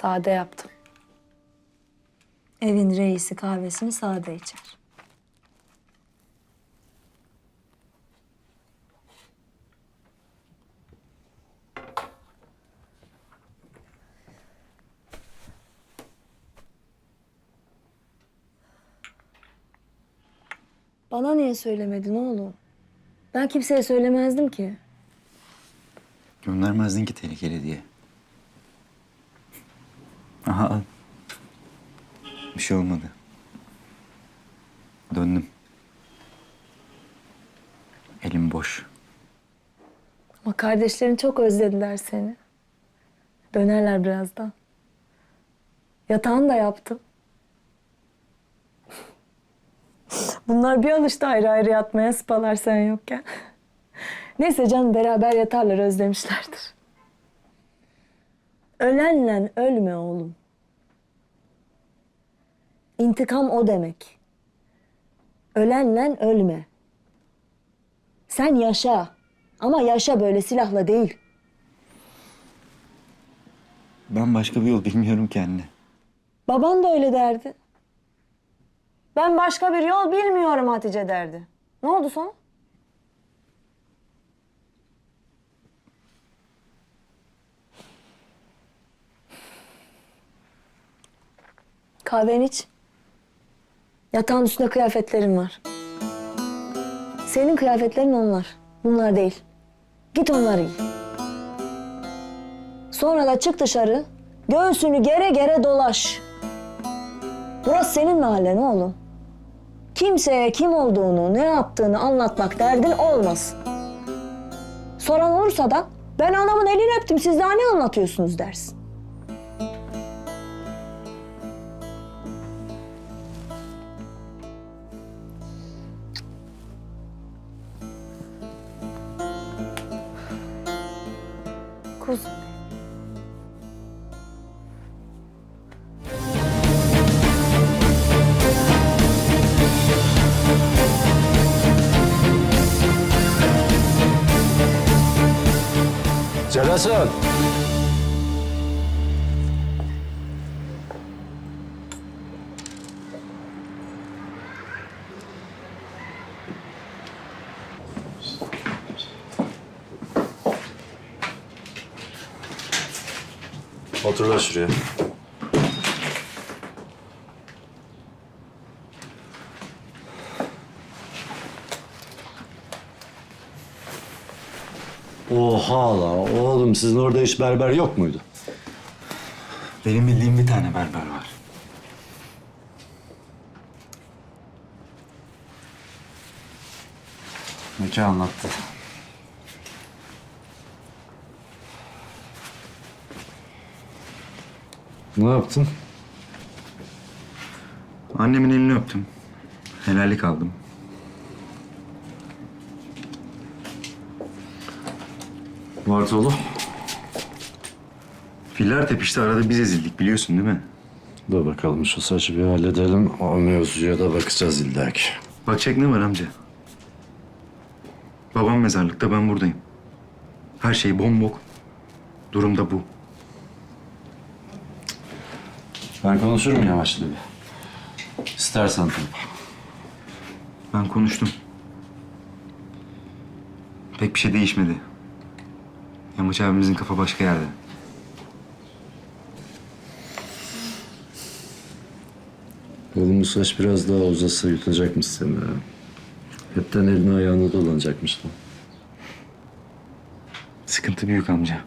Sade yaptım. Evin reisi kahvesini sade içer. Bana niye söylemedin oğlum? Ben kimseye söylemezdim ki. Göndermezdin ki tehlikeli diye. Bir şey olmadı. Döndüm. Elim boş. Ama kardeşlerin çok özlediler seni. Dönerler birazdan. Yatağını da yaptım. Bunlar bir alıştı ayrı ayrı yatmaya spalar sen yokken. Neyse canım beraber yatarlar özlemişlerdir. Ölenle ölme oğlum. İntikam o demek. Ölenle ölme. Sen yaşa. Ama yaşa böyle silahla değil. Ben başka bir yol bilmiyorum ki anne. Baban da öyle derdi. Ben başka bir yol bilmiyorum Hatice derdi. Ne oldu sana? Kahveni iç. Yatağın üstünde kıyafetlerin var. Senin kıyafetlerin onlar. Bunlar değil. Git onları giy. Sonra da çık dışarı. Göğsünü gere gere dolaş. Burası senin mahallen oğlum. Kimseye kim olduğunu, ne yaptığını anlatmak derdin olmasın. Soran olursa da ben anamın elini öptüm siz daha ne anlatıyorsunuz dersin. Kuzum. Celasun. Otur lan şuraya. Oha la oğlum sizin orada hiç berber yok muydu? Benim bildiğim bir tane berber var. Meki anlattı. Ne yaptın? Annemin elini öptüm. Helallik aldım. Bartolu. Filler tepişti arada biz ezildik biliyorsun değil mi? Dur bakalım şu saçı bir halledelim. O mevzuya da bakacağız illaki. Bakacak ne var amca? Babam mezarlıkta ben buradayım. Her şey bombok. Durum da bu. Ben konuşurum yavaşlı bir. İstersen tabii. Ben konuştum. Pek bir şey değişmedi. Yamaç abimizin kafa başka yerde. Oğlum bu saç biraz daha uzasa yutacakmış seni. ha. Hepten elini ayağını dolanacakmış lan. Sıkıntı büyük amca.